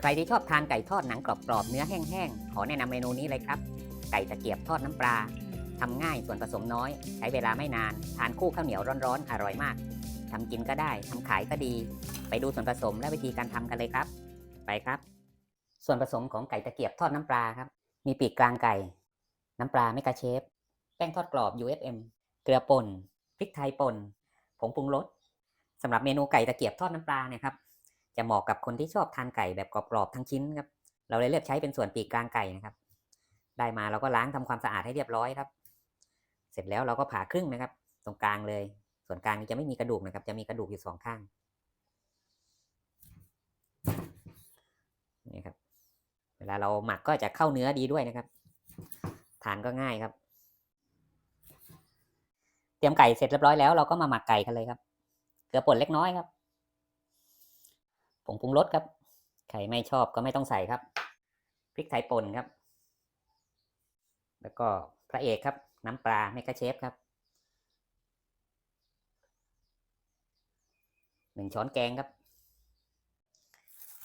ใครที่ชอบทานไก่ทอดหนังกรอบๆ เนื้อแห้งๆ ขอแนะนำเมนูนี้เลยครับ ไก่ตะเกียบทอดน้ำปลาทำง่ายส่วนผสมน้อย ใช้เวลาไม่นาน ทานคู่ข้าวเหนียวร้อนๆ อร่อยมากทำกินก็ได้ทำขายก็ดี ไปดูส่วนผสมและวิธีการทำกันเลยครับ ไปครับ ส่วนผสมของไก่ตะเกียบทอดน้ำปลาครับ มีปีกกลางไก่ น้ำปลาเมกาเชฟ แป้งทอดกรอบ UFM เกลือป่นพริกไทยป่นผงปรุงรสสำหรับเมนูไก่ตะเกียบทอดน้ำปลาเนี่ยครับ จะเหมาะกับคนที่ชอบทานไก่แบบกรอบๆทั้งชิ้นครับ เราเลยเลือกใช้เป็นส่วนปีกกลางไก่นะครับ ได้มาเราก็ล้างทำความสะอาดให้เรียบร้อยครับ เสร็จแล้วเราก็ผ่าครึ่งนะครับ ตรงกลางเลย ส่วนกลางนี้จะไม่มีกระดูกนะครับ จะมีกระดูกอยู่สองข้างนี่ครับ เวลาเราหมักก็จะเข้าเนื้อดีด้วยนะครับ ทานก็ง่ายครับ เตรียมไก่เสร็จเรียบร้อยแล้วเราก็มาหมักไก่กันเลยครับ เกลือป่นเล็กน้อยครับ งปรุงรสครับ ใครไม่ชอบก็ไม่ต้องใส่ครับพริกไทยป่นครับ แล้วก็พระเอกครับ น้ำปลาเมกะเชฟครับหนึ่งช้อนแกงครับ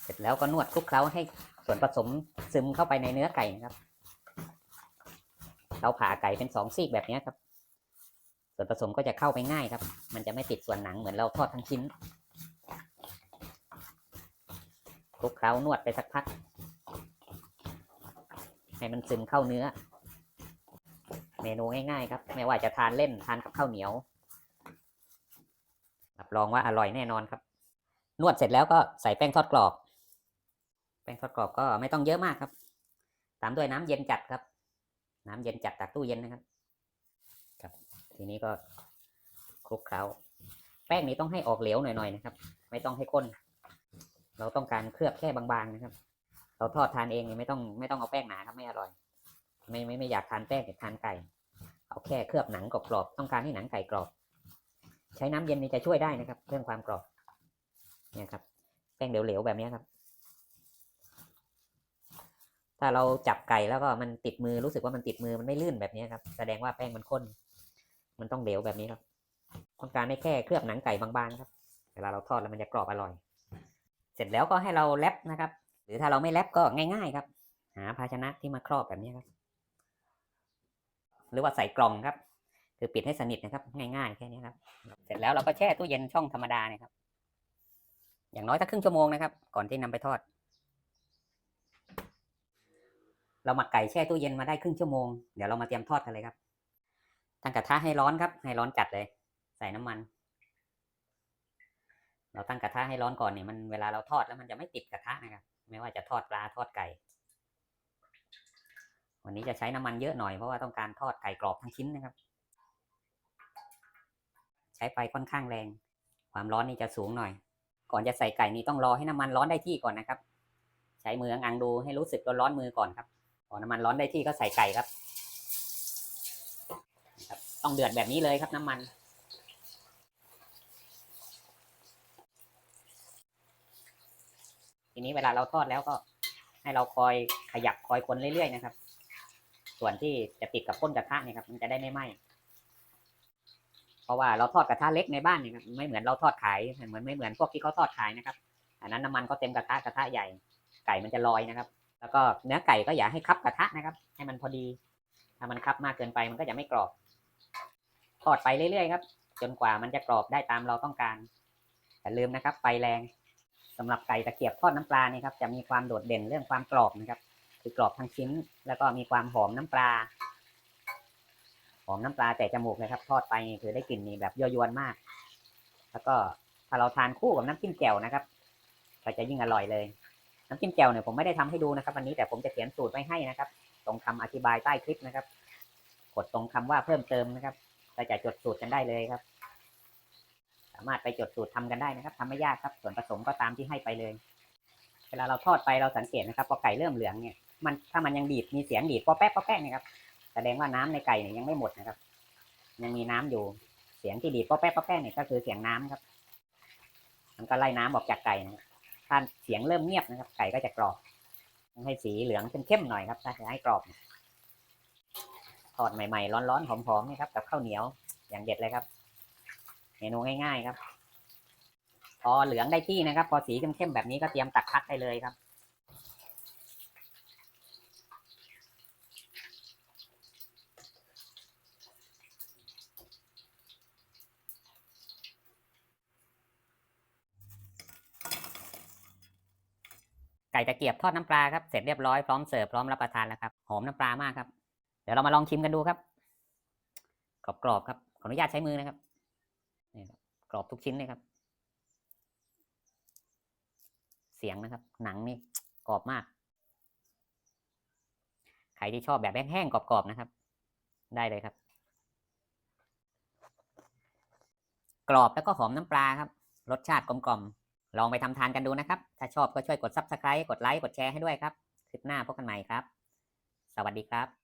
เสร็จแล้วก็นวดคลุกเคล้าให้ส่วนผสมซึมเข้าไปในเนื้อไก่นะครับ เราผ่าไก่เป็นสองซีกแบบนี้ครับ ส่วนผสมก็จะเข้าไปง่ายครับ มันจะไม่ติดส่วนหนังเหมือนเราทอดทั้งชิ้น ค ลุกเคล้านวดไปสักพัก ให้มันซึมเข้าเนื้อ เมนูง่ายๆครับ ไม่ว่าจะทานเล่นทานกับข้าวเหนียว รับรองว่าอร่อยแน่นอนครับ นวดเสร็จแล้วก็ใส่แป้งทอดกรอบ แป้งทอดกรอบก็ไม่ต้องเยอะมากครับ ตามด้วยน้ำเย็นจัดครับ น้ำเย็นจัดจากตู้เย็นนะครับ ครับ ทีนี้ก็คลุกเคล้า แป้งนี้ต้องให้ออกเหลวหน่อยๆนะครับ ไม่ต้องให้ข้น เราต้องการเคลือบแค่บางๆนะครับ เราทอดทานเองเนี่ยไม่ต้องไม่ต้องเอาแป้งหนาครับไม่อร่อย ไม่ไม่ไม่อยากทานแป้งอยากทานไก่ เอาแค่เคลือบหนังกรอบๆต้องการให้หนังไก่กรอบ ใช้น้ำเย็นนี่จะช่วยได้นะครับ เรื่องความกรอบเนี่ยครับ แป้งเหลวๆแบบนี้ครับ ถ้าเราจับไก่แล้วก็มันติดมือรู้สึกว่ามันติดมือมันไม่ลื่นแบบนี้ครับ แสดงว่าแป้งมันข้น มันต้องเหลวแบบนี้ครับต้องการให้แค่เคลือบหนังไก่บางๆครับ เวลาเราทอดแล้วมันจะกรอบอร่อย เสร็จแล้วก็ให้เราแรปนะครับ หรือถ้าเราไม่แรปก็ง่าย ๆ ครับ หาภาชนะที่มาครอบแบบนี้ครับ หรือว่าใส่กล่องครับ คือปิดให้สนิทนะครับ ง่ายๆแค่นี้ครับ เสร็จแล้วเราก็แช่ตู้เย็นช่องธรรมดาเนี่ยครับ อย่างน้อยสักครึ่งชั่วโมงนะครับ ก่อนที่นำไปทอด เราหมักไก่แช่ตู้เย็นมาได้ครึ่งชั่วโมง เดี๋ยวเรามาเตรียมทอดกันเลยครับตั้งกระทะให้ร้อนครับ ให้ร้อนจัดเลย ใส่น้ำมัน เราตั้งกระทะให้ร้อนก่อนเนี่ยมันเวลาเราทอดแล้วมันจะไม่ติดกระทะนะครับ ไม่ว่าจะทอดปลาทอดไก่ วันนี้จะใช้น้ำมันเยอะหน่อยเพราะว่าต้องการทอดไก่กรอบทั้งชิ้นนะครับ ใช้ไฟค่อนข้างแรง ความร้อนนี่จะสูงหน่อย ก่อนจะใส่ไก่นี่ต้องรอให้น้ำมันร้อนได้ที่ก่อนนะครับ ใช้มืออังๆดูให้รู้สึกร้อนๆมือก่อนครับพอน้ำมันร้อนได้ที่ก็ใส่ไก่ครับครับต้องเดือดแบบนี้เลยครับน้ำมัน ทีนี้เวลาเราทอดแล้วก็ ให้เราคอยขยับคอยคนเรื่อยๆนะครับ ส่วนที่จะติดกับก้นกระทะเนี่ยครับ มันจะได้ไม่ไหม้เพราะว่าเราทอดกระทะเล็กในบ้านเนี่ยครับไม่เหมือนเราทอดขายเหมือนไม่เหมือนพวกที่เขาทอดขายนะครับอันนั้นน้ำมันก็เต็มกระทะกระทะใหญ่ ไก่มันจะลอยนะครับ แล้วก็เนื้อไก่ก็อย่าให้คับกระทะนะครับ ให้มันพอดี ถ้ามันคับมากเกินไปมันก็จะไม่กรอบ ทอดไปเรื่อยๆครับ จนกว่ามันจะกรอบได้ตามเราต้องการอย่าลืมนะครับไฟแรง สำหรับไก่ตะเกียบทอดน้ำปลานี่ครับจะมีความโดดเด่นเรื่องความกรอบนะครับ คือกรอบทั้งชิ้น แล้วก็มีความหอมน้ำปลา หอมน้ำปลาแต่จมูกเลยครับ ทอดไปคือได้กลิ่นนี่แบบยั่วยวนมาก แล้วก็ถ้าเราทานคู่กับน้ำจิ้มแจ่วนะครับก็จะยิ่งอร่อยเลย น้ำจิ้มแจ่วเนี่ยผมไม่ได้ทำให้ดูนะครับ วันนี้แต่ผมจะเขียนสูตรไว้ให้นะครับ ตรงคำอธิบายใต้คลิปนะครับ กดตรงคำว่าเพิ่มเติมนะครับก็จะจดสูตรกันได้เลยครับามารถไปจดสูตรทำกันได้นะครับทำไม่ยากครับ ส่วนผสมก็ตามที่ให้ไปเลย เวลาเราทอดไปเราสังเกตนะครับพอไก่เริ่มเหลืองเนี่ยมันถ้ามันยังดีดมีเสียงดีดปอแป๊ะปอแป๊ะเนี่ยครับแสดงว่าน้ำในไก่เนี่ยยังไม่หมดนะครับ ยังมีน้ำอยู่เสียงที่ดีดปอแป๊ะปอแป๊ะเนี่ยก็คือเสียงน้ำครับ มันก็ไล่น้ำออกจากไก่นะครับถ้าเสียงเริ่มเงียบนะครับ ไก่ก็จะกรอบให้สีเหลืองเข้มๆหน่อยครับถ้าจะให้กรอบทอดใหม่ๆร้อนๆหอมๆนี่ครับกับข้าวเหนียวอย่างเด็ดเลยครับ เมนูง่ายๆครับ พอเหลืองได้ที่นะครับ พอสีเข้มๆแบบนี้ก็เตรียมตักพักได้เลยครับไก่ตะเกียบทอดน้ำปลาครับ เสร็จเรียบร้อยพร้อมเสิร์ฟพร้อมรับประทานแล้วครับ หอมน้ำปลามากครับ เดี๋ยวเรามาลองชิมกันดูครับ กรอบๆครับ ขออนุญาตใช้มือนะครับ รับกรอบทุกชิ้นเลยครับ เสียงนะครับ หนังนี่กรอบมาก ใครที่ชอบแบบแห้งๆกรอบๆนะครับ ได้เลยครับ กรอบแล้วก็หอมน้ำปลาครับ รสชาติกลมๆ ลองไปทำทานกันดูนะครับ ถ้าชอบก็ช่วยกด subscribe กดไลค์ กดแชร์ให้ด้วยครับ คลิปหน้าพบกันใหม่ครับ สวัสดีครับ